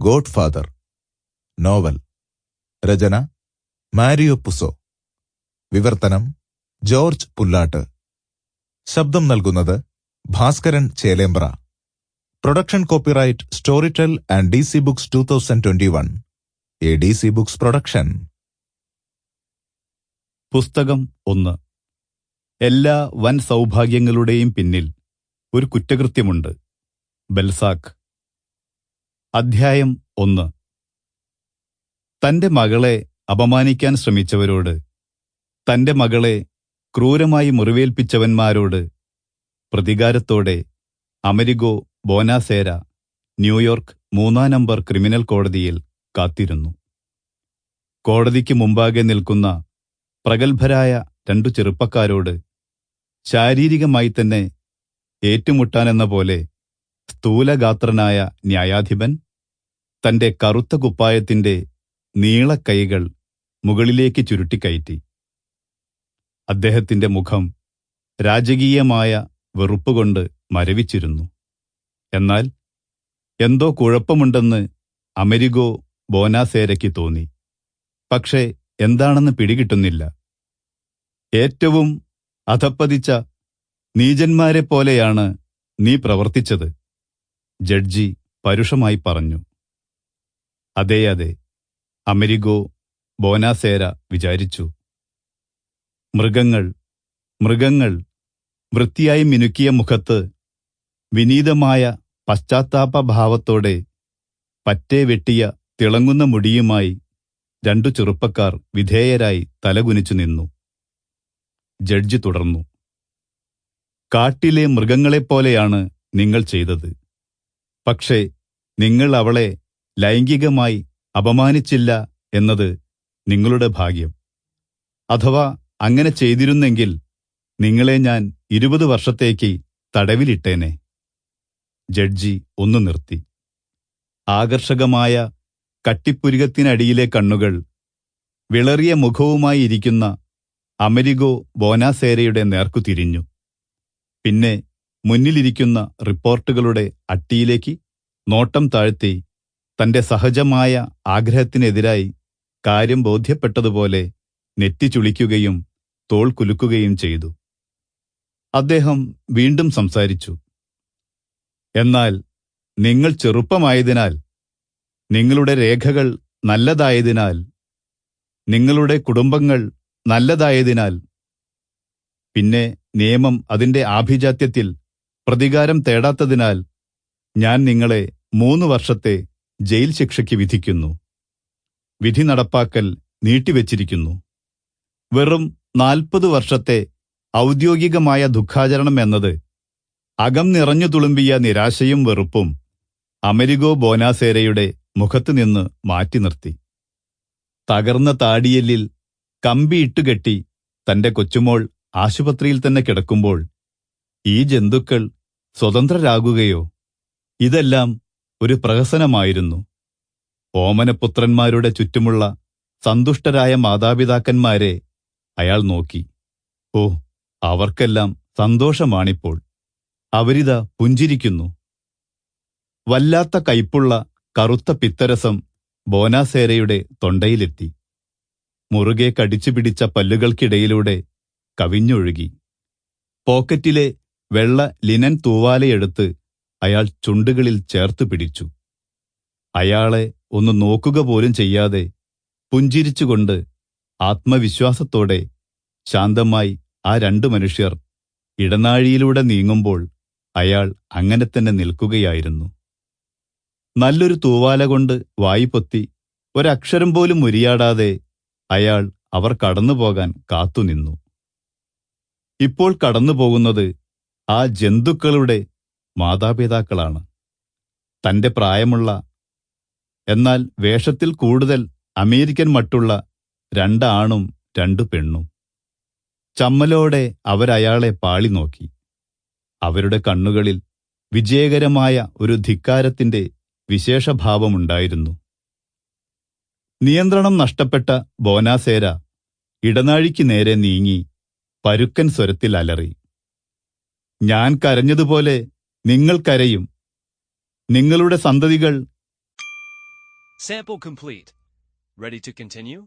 God father novel രചന Mario Puzo വിവർത്തനം George Pullattu. ശബ്ദം നൽകുന്നത് Bhaskaran Chelembra. Production copyright tell and D C Books two thousand twenty one. A D C Books production. പുസ്തകം ഒന്ന്. എല്ലാ വൻ സൗഭാഗ്യങ്ങളുടെയും പിന്നിൽ ഒരു കുറ്റകൃത്യമുണ്ട്. ബെൽസാക്ക്. അധ്യായം ഒന്ന്. തന്റെ മകളെ അപമാനിക്കാൻ ശ്രമിച്ചവരോട് തന്റെ മകളെ ക്രൂരമായി മുറിവേൽപ്പിച്ചവന്മാരോട് പ്രതികാരത്തോടെ അമരിഗോ ബോനാസേര ന്യൂയോർക്ക് മൂന്നാം നമ്പർ ക്രിമിനൽ കോടതിയിൽ കാത്തിരുന്നു. കോടതിക്ക് മുമ്പാകെ നിൽക്കുന്ന പ്രഗത്ഭരായ രണ്ടു ചെറുപ്പക്കാരോട് ശാരീരികമായി തന്നെ ഏറ്റുമുട്ടാനെന്ന പോലെ സ്ഥൂലഗാത്രനായ ന്യായാധിപൻ തന്റെ കറുത്ത കുപ്പായത്തിന്റെ നീളക്കൈകൾ മുകളിലേക്ക് ചുരുട്ടിക്കയറ്റി. അദ്ദേഹത്തിന്റെ മുഖം രാജകീയമായ വെറുപ്പുകൊണ്ട് മരവിച്ചിരുന്നു. എന്നാൽ എന്തോ കുഴപ്പമുണ്ടെന്ന് അമരിഗോ ബോനാസേരയ്ക്ക് തോന്നി. പക്ഷേ എന്താണെന്ന് പിടികിട്ടുന്നില്ല. ഏറ്റവും അധപ്പതിച്ച നീചന്മാരെ പോലെയാണ് നീ പ്രവർത്തിച്ചത് ജഡ്ജി പരുഷമായി പറഞ്ഞു. അതെ അതെ. അമരിഗോ ബോനാസേര വിചാരിച്ചു. മൃഗങ്ങൾ മൃഗങ്ങൾ വൃത്തിയായി മിനുക്കിയ മുഖത്ത് വിനീതമായ പശ്ചാത്താപഭാവത്തോടെ പറ്റേ വെട്ടിയ തിളങ്ങുന്ന മുടിയുമായി രണ്ടു ചെറുപ്പക്കാർ വിധേയരായി തലകുനിച്ചു നിന്നു. ജഡ്ജി തുടർന്നു. കാട്ടിലെ മൃഗങ്ങളെപ്പോലെയാണ് നിങ്ങൾ ചെയ്തത്. പക്ഷേ നിങ്ങൾ അവളെ ലൈംഗികമായി അപമാനിച്ചില്ല എന്നത് നിങ്ങളുടെ ഭാഗ്യം. അഥവാ അങ്ങനെ ചെയ്തിരുന്നെങ്കിൽ നിങ്ങളെ ഞാൻ ഇരുപത് വർഷത്തേക്ക് തടവിലിട്ടേനെ. ജഡ്ജി ഒന്നു നിർത്തി. ആകർഷകമായ കട്ടിപ്പുരികത്തിനടിയിലെ കണ്ണുകൾ വിളറിയ മുഖവുമായി ഇരിക്കുന്ന അമരിഗോ ബോനാസേരയുടെ നേർക്കു തിരിഞ്ഞു. പിന്നെ മുന്നിലിരിക്കുന്ന റിപ്പോർട്ടുകളുടെ അട്ടിയിലേക്ക് നോട്ടം താഴ്ത്തി തന്റെ സഹജമായ ആഗ്രഹത്തിനെതിരായി കാര്യം ബോധ്യപ്പെട്ടതുപോലെ നെറ്റി ചുളിക്കുകയും തോൾ കുലുക്കുകയും ചെയ്തു. അദ്ദേഹം വീണ്ടും സംസാരിച്ചു. എന്നാൽ നിങ്ങൾ ചെറുപ്പമായതിനാൽ നിങ്ങളുടെ രേഖകൾ നല്ലതായതിനാൽ നിങ്ങളുടെ കുടുംബങ്ങൾ നല്ലതായതിനാൽ പിന്നെ നിയമം അതിന്റെ ആഭിജാത്യത്തിൽ പ്രതികാരം തേടാത്തതിനാൽ ഞാൻ നിങ്ങളെ മൂന്ന് വർഷത്തെ ജയിൽ ശിക്ഷയ്ക്ക് വിധിക്കുന്നു. വിധി നടപ്പാക്കൽ നീട്ടിവച്ചിരിക്കുന്നു. വെറും നാൽപ്പത് വർഷത്തെ ഔദ്യോഗികമായ ദുഃഖാചരണം എന്നത് അകം നിറഞ്ഞു തുളുമ്പിയ നിരാശയും വെറുപ്പും അമരിഗോ ബോനാസേരയുടെ മുഖത്തുനിന്ന് മാറ്റി നിർത്തി. തകർന്ന താടിയെല്ലിൽ കമ്പിയിട്ടുകെട്ടി തന്റെ കൊച്ചുമോൾ ആശുപത്രിയിൽ തന്നെ കിടക്കുമ്പോൾ ഈ ജന്തുക്കൾ സ്വതന്ത്രരാകുകയോ? ഇതെല്ലാം ഒരു പ്രഹസനമായിരുന്നു. ഓമനപുത്രന്മാരുടെ ചുറ്റുമുള്ള സന്തുഷ്ടരായ മാതാപിതാക്കന്മാരെ അയാൾ നോക്കി. ഓ അവർക്കെല്ലാം സന്തോഷമാണിപ്പോൾ. അവരിത പുഞ്ചിരിക്കുന്നു. വല്ലാത്ത കയ്പുള്ള കറുത്ത പിത്തരസം ബോനാസേരയുടെ തൊണ്ടയിലെത്തി. മുറുകെ കടിച്ചു പിടിച്ച പല്ലുകൾക്കിടയിലൂടെ കവിഞ്ഞൊഴുകി. പോക്കറ്റിലെ വെള്ള ലിനൻ തൂവാലയെടുത്ത് അയാൾ ചുണ്ടുകളിൽ ചേർത്ത് പിടിച്ചു. അയാളെ ഒന്ന് നോക്കുക പോലും ചെയ്യാതെ പുഞ്ചിരിച്ചുകൊണ്ട് ആത്മവിശ്വാസത്തോടെ ശാന്തമായി ആ രണ്ടു മനുഷ്യർ ഇടനാഴിയിലൂടെ നീങ്ങുമ്പോൾ അയാൾ അങ്ങനെ തന്നെ നിൽക്കുകയായിരുന്നു. നല്ലൊരു തൂവാല കൊണ്ട് വായിപ്പൊത്തി ഒരക്ഷരം പോലും ഉരിയാടാതെ അയാൾ അവർ കടന്നുപോകാൻ കാത്തുനിന്നു. ഇപ്പോൾ കടന്നുപോകുന്നത് ആ ജന്തുക്കളുടെ മാതാപിതാക്കളാണ്. തന്റെ പ്രായമുള്ള എന്നാൽ വേഷത്തിൽ കൂടുതൽ അമേരിക്കൻ മട്ടുള്ള രണ്ടാണും രണ്ടു പെണ്ണും. ചമ്മലോടെ അവരയാളെ പാളി നോക്കി. അവരുടെ കണ്ണുകളിൽ വിജയകരമായ ഒരു ധിക്കാരത്തിന്റെ വിശേഷഭാവമുണ്ടായിരുന്നു. നിയന്ത്രണം നഷ്ടപ്പെട്ട ബോനാസേര ഇടനാഴിക്ക് നേരെ നീങ്ങി പരുക്കൻ സ്വരത്തിൽ അലറി. ഞാൻ കരഞ്ഞതുപോലെ നിങ്ങൾക്കരയും നിങ്ങളുടെ സന്തതികൾ sample complete ready to continue